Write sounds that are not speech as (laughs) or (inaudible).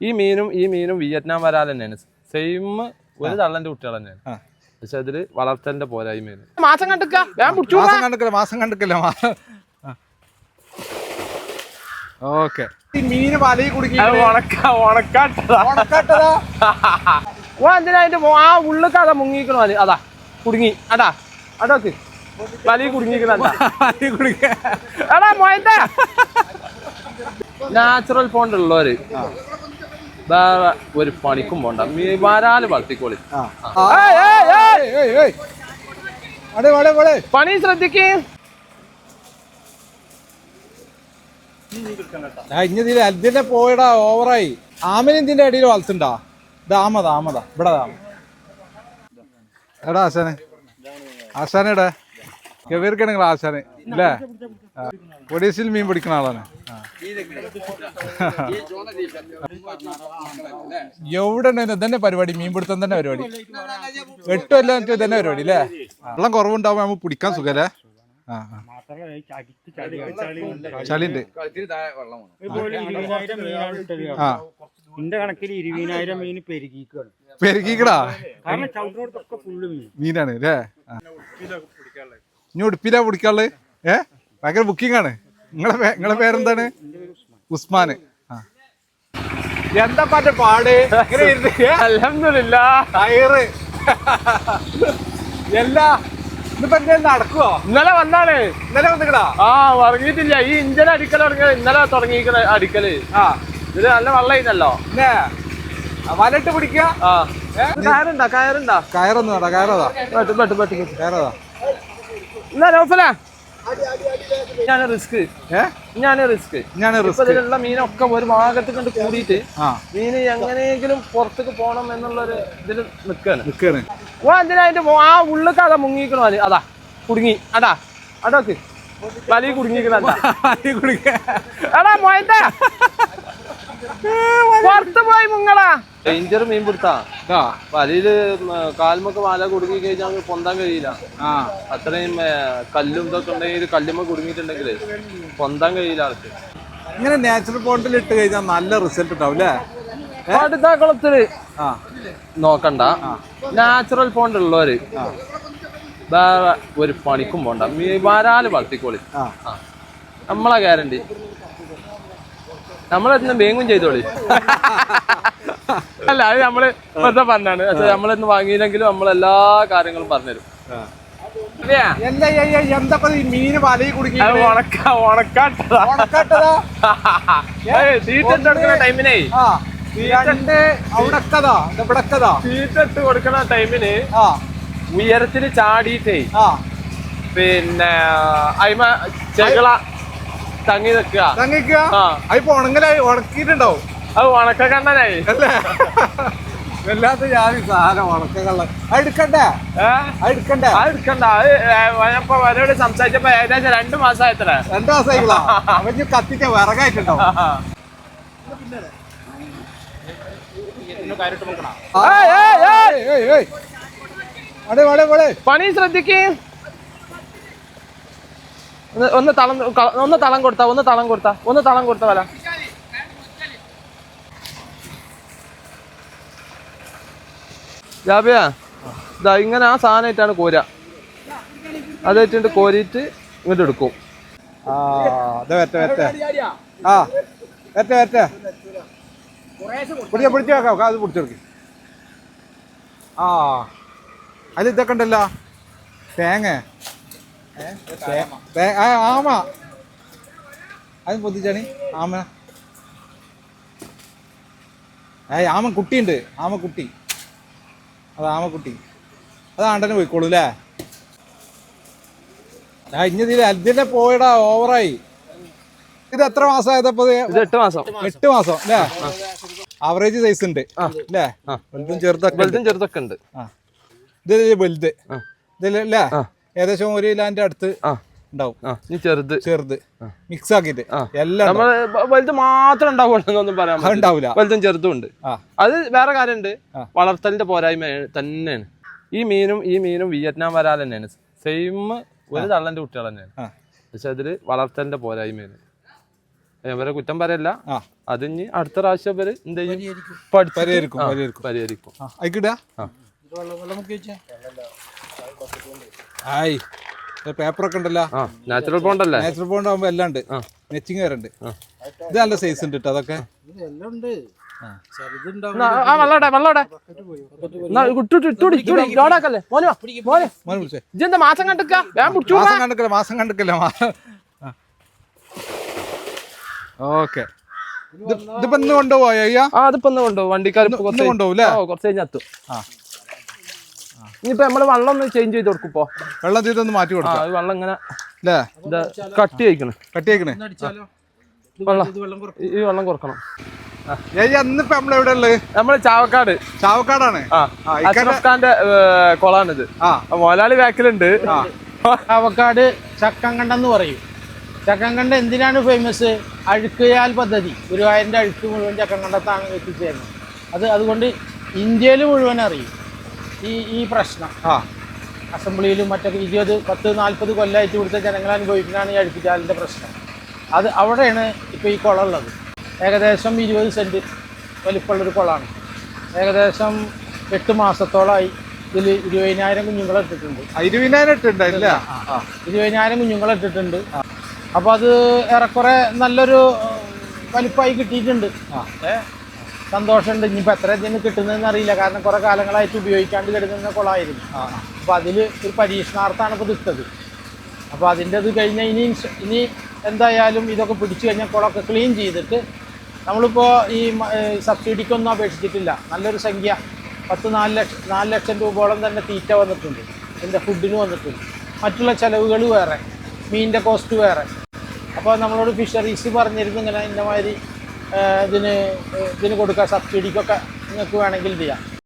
ഈ മീനും ഈ മീനും വിയറ്റ്നാം വരാൽ തന്നെയാണ്. സെയിം ഒരു തള്ളന്റെ കുട്ടികൾ തന്നെയാണ്. പക്ഷെ അതിൽ വളർത്തലിന്റെ പോരായ്മയാണ് മാസം കണ്ടിക്ക. ഞാൻ മാസം കണ്ടിക്കില്ല മാസം കണ്ടിക്കില്ല ഓക്കെ. ഈ മീന് വലയിൽ കുടുങ്ങി ഉണക്ക ഉണക്കാട്ടതാ. ഉണക്കാട്ടതാ? (laughs) ഓ എന്തിനാ അതിന്റെ മോ- ആ ഉള്ളിൽ അതാ മുങ്ങിക്കണോ അത് അതാ കുടുങ്ങി അടാ അടോക്ക് വലിയ കുടുങ്ങിക്കണ എടാ മോയത്തെ നാച്ചുറൽ ഫോണ്ട് ഉള്ളവര്. വേറെ ഒരു പണിക്കും പോണ്ട. വരാൽ വളർത്തിക്കോളി. പണി ശ്രദ്ധിക്കേ. അതിന്റെ പോയടാ ഓവറായി. ആമന് ഇതിന്റെ അടിയിൽ വളർത്തുണ്ടാ ആമതാ ആമതാ. ഇവിടെ ആമ. എടാ ആശാനെ. ആശാനെടാ. കെവീർക്കണെങ്കിൽ ആശാന്. അല്ലേ ഒഡീസിൽ മീൻ പിടിക്കുന്ന ആളാണ്. എവിടെ ഉണ്ടായിരുന്നു? ഇതന്നെ പരിപാടി. മീൻ പിടുത്തം തന്നെ പരിപാടി. എട്ടും തന്നെ പരിപാടി അല്ലേ വെള്ളം കുറവുണ്ടാവുമ്പോ നമുക്ക് പിടിക്കാൻ സുഖല്ലേ. ചളിണ്ട് ആ. എന്റെ കണക്കിൽ ഇരുപതിനായിരം മീൻ പെരുകിക്കാണ്. പെരുകിക്കടാ? കാരണം ചവിട്ടിനോടത്തൊക്കെ ഫുള്ള് മീൻ. മീനാണ് അല്ലേ ഇനി ഉടുപ്പിലാ പിടിക്കാൾ ഏ? ഭയങ്കര ബുക്കിംഗ് ആണ്. നിങ്ങളെ നിങ്ങളെ പേരെന്താണ്? ഉസ്മാന്. ആ. എന്താ പാട്ട് പാട്? അലഹമില്ല ടയറ്. എല്ലാ ഇന്നിപ്പോ എന്തേലും നടക്കുവോ? ഇന്നലെ വന്നാണ്. ഇന്നലെ വന്നിക്കടാ ആ ഇറങ്ങിയിട്ടില്ല ഈ ഇഞ്ചൻ അടിക്കൽ തുടങ്ങിയ ഇന്നലെ തുടങ്ങിയിരിക്കണ അടിക്കൽ. ആ. ഇതിൽ നല്ല വെള്ളമായിരുന്നല്ലോ. വലട്ട് പിടിക്കുക? ആ. കയറുണ്ടാ? കയറുണ്ടാ? കയറൊന്നും വേണ്ട കയറതാ. പെട്ട് പെട്ട് പെട്ട് പെട്ട്. കയറതാ. എന്നാ നോഫല ഞാൻ റിസ്ക്. ഞാൻ റിസ്ക്. ഞാൻ റിസ്ക്. ഇതിലുള്ള മീനൊക്കെ ഒരു ഭാഗത്ത് കണ്ട് കൂടിയിട്ട് മീന് എങ്ങനെയെങ്കിലും പുറത്തേക്ക് പോണം എന്നുള്ളൊരു ഇതിൽ നിൽക്കാണ് നിക്കാണ്. ഓ എന്തിനാ അതിന്റെ ആ ഉള്ളിക്ക് അതാ മുങ്ങിക്കണോ അത് അതാ കുടുങ്ങി. അതാ അതൊക്കെ വലിയ കുടുങ്ങിക്കണ എടാ മോയത്തെ. പുറത്ത് പോയി മുങ്ങളാ ഡേഞ്ചർ മീൻ പിടുത്താ. വലിയ വലിയിൽ കാൽമൊക്കെ വാല കുടുങ്ങി കഴിഞ്ഞാൽ നമുക്ക് പൊന്താൻ കഴിയില്ല. അത്രയും കല്ലും ഇതൊക്കെ ഉണ്ടെങ്കിൽ കല്ലുമ്മ കുടുങ്ങിയിട്ടുണ്ടെങ്കിൽ പൊന്താൻ കഴിയില്ല ആൾക്ക്. ഇങ്ങനെ നാച്ചുറൽ പോണ്ടിൽ ഇട്ട് കഴിഞ്ഞാൽ നല്ല റിസൾട്ട് ഉണ്ടാവും അല്ലേ അടുത്ത കുളത്തിൽ ആ. നോക്കണ്ട. നാച്ചുറൽ പോണ്ട് ഉള്ളവര് വേറെ ഒരു പണിക്കും പോണ്ട. വരാൽ വളർത്തിക്കോളി. നമ്മളെ ഗ്യാരണ്ടി നമ്മളെത്തുന്ന ബേങ്ങും ചെയ്തോളി. (laughs) അല്ല അത് നമ്മൾ വെറുതെ പറഞ്ഞാണ് പക്ഷെ നമ്മളിന്ന് വാങ്ങിയില്ലെങ്കിലും നമ്മളെല്ലാ കാര്യങ്ങളും പറഞ്ഞുതരും. ഇല്ലേ? എന്താ എന്താ ഈ മീന് വലയിൽ കുടുങ്ങി അത് ഉണക്ക ഉണക്കാട്ടതാ. ഉണക്കാട്ടതാ? (laughs) തീറ്റ ഇട്ട് കൊടുക്കുന്ന ടൈമിനെ. ആ രണ്ട് അവിടക്കതാ ഇവിടക്കതാ. തീറ്റ ഇട്ട് കൊടുക്കുന്ന ടൈമിന് ആ. ഉയരത്തിന് ചാടിയിട്ടേ ആ. പിന്നെ അയിമ ചെകള തങ്ങി നിൽക്കുക. തങ്ങിക്കുക? അതിപ്പോ ഉണങ്ങലായി ഉണക്കിയിട്ടുണ്ടാവും. അത് ഉണക്ക കണ്ണനായി. അല്ലേ? വല്ലാത്ത ജാതി സാധനം ഉണക്കകൾ അത് എടുക്കണ്ടേ? എടുക്കണ്ടേ? അത് എടുക്കണ്ട. അത് ഞാനിപ്പോ അവരോട് സംസാരിച്ചപ്പോ ഏകദേശം രണ്ടു മാസമായത്ര രണ്ടു മാസമായില്ല അവന് കത്തിക്ക വിറകായിട്ടുണ്ടോ. പണി ശ്രദ്ധിക്കേ. ഒന്ന്- ഒന്ന് തളം ഒന്ന് തളം കൊടുത്ത ഒന്ന് തളം കൊടുത്ത ഒന്ന് തളം കൊടുത്ത വല. ജാബിയ ഇതാ ഇങ്ങനെ ആ സാധനമായിട്ടാണ് കോര. അതായിട്ടുണ്ട് കോരിയിട്ട് ഇങ്ങോട്ട് എടുക്കും. ആ തേങ്ങ. ആമ. അത് പൊതിച്ചാണി ആമ. ഏ ആമ കുട്ടിയുണ്ട്. ആമ കുട്ടി. അത് ആമക്കുട്ടി. അത് ആണ്ടനെ പോയിക്കോളൂ അല്ലേ ആ ഇനി ഇതിൽ അതിന്റെ പോയടാ ഓവറായി. ഇത് എത്ര മാസമായതപ്പോ എട്ട് മാസം. എട്ട് മാസം അല്ലേ ആവറേജ് സൈസ് ഉണ്ട് അല്ലേ. വലുതും ചെറുതൊക്കെ ഉണ്ട്. വലുതും ചെറുതൊക്കെ ഉണ്ട്. ഇത് വലുത്. ഇതിലല്ലേ ഏകദേശം ഒരു കിലോന്റെ അടുത്ത്. ആ. ഉണ്ടാവും. ചെറുത്. ചെറുത്. മിക്സ് ആക്കിയിട്ട്. എല്ലാം. നമ്മൾ വലുത് മാത്രം ഉണ്ടാവുള്ളൂ പറയാൻ. ഉണ്ടാവില്ല വലുതും ചെറുതും ഉണ്ട്. അത് വേറെ കാര്യമുണ്ട്. ഉണ്ട് വളർത്തലിന്റെ പോരായ്മ തന്നെയാണ്. ഈ മീനും ഈ മീനും വിയറ്റ്നാം വരാൽ തന്നെയാണ്. സെയിം ഒരു തള്ളന്റെ കുട്ടികൾ തന്നെയാണ്. പക്ഷെ അതിൽ വളർത്തലിന്റെ പോരായ്മയാണ്. ഇവരെ കുറ്റം പറയല്ല. അത് ഇനി അടുത്ത പ്രാവശ്യം ഇവർ എന്ത് ചെയ്യും? പരിഹരിക്കും. പരിഹരിക്കും പരിഹരിക്കും. ആ അയക്കിടാ ആ. ആയി. പേപ്പറൊക്കെ ഉണ്ടല്ലോ. ആ ബോണ്ട് അല്ലേ? നാച്ചുറൽ ബോണ്ട് ആകുമ്പോ എല്ലാം ഉണ്ട്. നെച്ചിങ് വരണ്ട് ഇത് നല്ല സൈസ് ഉണ്ട് കേട്ടോ അതൊക്കെ. മാസം പിടിച്ചു മാസം ഓക്കെ. ഇതിപ്പോ ഇന്ന് കൊണ്ടുപോയോ അയ്യാ? ആ അതിപ്പോ കൊണ്ടുപോകും. വണ്ടിക്കാർ കുറച്ച് കൊണ്ടുപോകും അല്ലേ? കുറച്ച് കഴിഞ്ഞാത്തു എത്തും. ആ. ഇനിയിപ്പോ നമ്മൾ വെള്ളം ഒന്ന് ചേഞ്ച് ചെയ്ത് കൊടുക്കും ഇപ്പൊ. വെള്ളം ചെയ്തൊന്ന് മാറ്റി കൊടുക്കാം. വെള്ളം ഇങ്ങനെ അല്ലേ? അയക്കണേ കട്ടി അയക്കണേ വെള്ളം. ഈ- ഈ വെള്ളം കുറക്കണം. നമ്മളെവിടെ ഉള്ളത് നമ്മൾ ചാവക്കാട്. ചാവക്കാടാണ്? അഷ്റഫ് ഖാന്റെ കൊളാണിത് ആ. മോലാളി വാക്കിലുണ്ട് ചാവക്കാട് ചക്കങ്കണ്ടെന്ന് പറയും. ചക്കങ്കണ്ട എന്തിനാണ് ഫേമസ് അഴുക്കുയാൽ പദ്ധതി. ഗുരുവായൂരിന്റെ അഴുക്ക് മുഴുവൻ ചക്കങ്കണ്ടത്താണ് എത്തിച്ചേരുന്നത് അത് അതുകൊണ്ട് ഇന്ത്യയിൽ മുഴുവൻ അറിയും. ഈ ഈ പ്രശ്നം. ആ. അസംബ്ലിയിലും മറ്റൊക്കെ ഇരുപത് പത്ത് നാൽപ്പത് കൊല്ലമായിട്ട് ഇവിടുത്തെ ജനങ്ങൾ അനുഭവിക്കുന്നതാണ് ഈ അഴുക്കുചാലിന്റെ പ്രശ്നം. അത് അവിടെയാണ് ഇപ്പോൾ ഈ കുളം ഉള്ളത്. ഏകദേശം ഇരുപത് സെന്റ് വലിപ്പമുള്ളൊരു കുളമാണ് ഏകദേശം എട്ട് മാസത്തോളമായി ഇതിൽ ഇരുപതിനായിരം കുഞ്ഞുങ്ങളെ ഇട്ടിട്ടുണ്ട്. ഇരുപതിനായിരം ഇട്ടിട്ടുണ്ട് ആ ഇരുപതിനായിരം കുഞ്ഞുങ്ങളെ ഇട്ടിട്ടുണ്ട്. അപ്പോൾ അത് ഏറെക്കുറെ നല്ലൊരു ഏഹ്, വലിപ്പമായി കിട്ടിയിട്ടുണ്ട്. ഏ? സന്തോഷമുണ്ട്. ഇനിയിപ്പോൾ എത്ര ഇതിന് കിട്ടുന്നതെന്ന് അറിയില്ല. കാരണം കുറേ കാലങ്ങളായിട്ട് ഉപയോഗിക്കാണ്ട് കിടക്കുന്ന കുളമായിരുന്നു അപ്പോൾ അതിൽ ഒരു പരീക്ഷണാർത്ഥമാണ് ഇപ്പോൾ ഇട്ടത്. അപ്പോൾ അതിന്റെ ഇത് കഴിഞ്ഞാൽ ഇനി ഇനി എന്തായാലും ഇതൊക്കെ പിടിച്ചു കഴിഞ്ഞാൽ കുളമൊക്കെ ക്ലീൻ ചെയ്തിട്ട് നമ്മളിപ്പോൾ ഈ സബ്സിഡിക്കൊന്നും അപേക്ഷിച്ചിട്ടില്ല. നല്ലൊരു സംഖ്യ. പത്ത് നാല് ലക്ഷം നാല് ലക്ഷം രൂപയോളം തന്നെ തീറ്റ വന്നിട്ടുണ്ട്. ഇതിന്റെ ഫുഡിന് വന്നിട്ടുണ്ട്. മറ്റുള്ള ചിലവുകൾ വേറെ. മീനിന്റെ കോസ്റ്റ് വേറെ. അപ്പോൾ നമ്മളോട് ഫിഷറീസ് പറഞ്ഞിരുന്നു. ഇങ്ങനെ ഇന്ന മാതിരി ഇതിന് ഇതിന് കൊടുക്കുക സബ്സിഡിക്കൊക്കെ നിങ്ങൾക്ക് വേണമെങ്കിൽ ചെയ്യാം.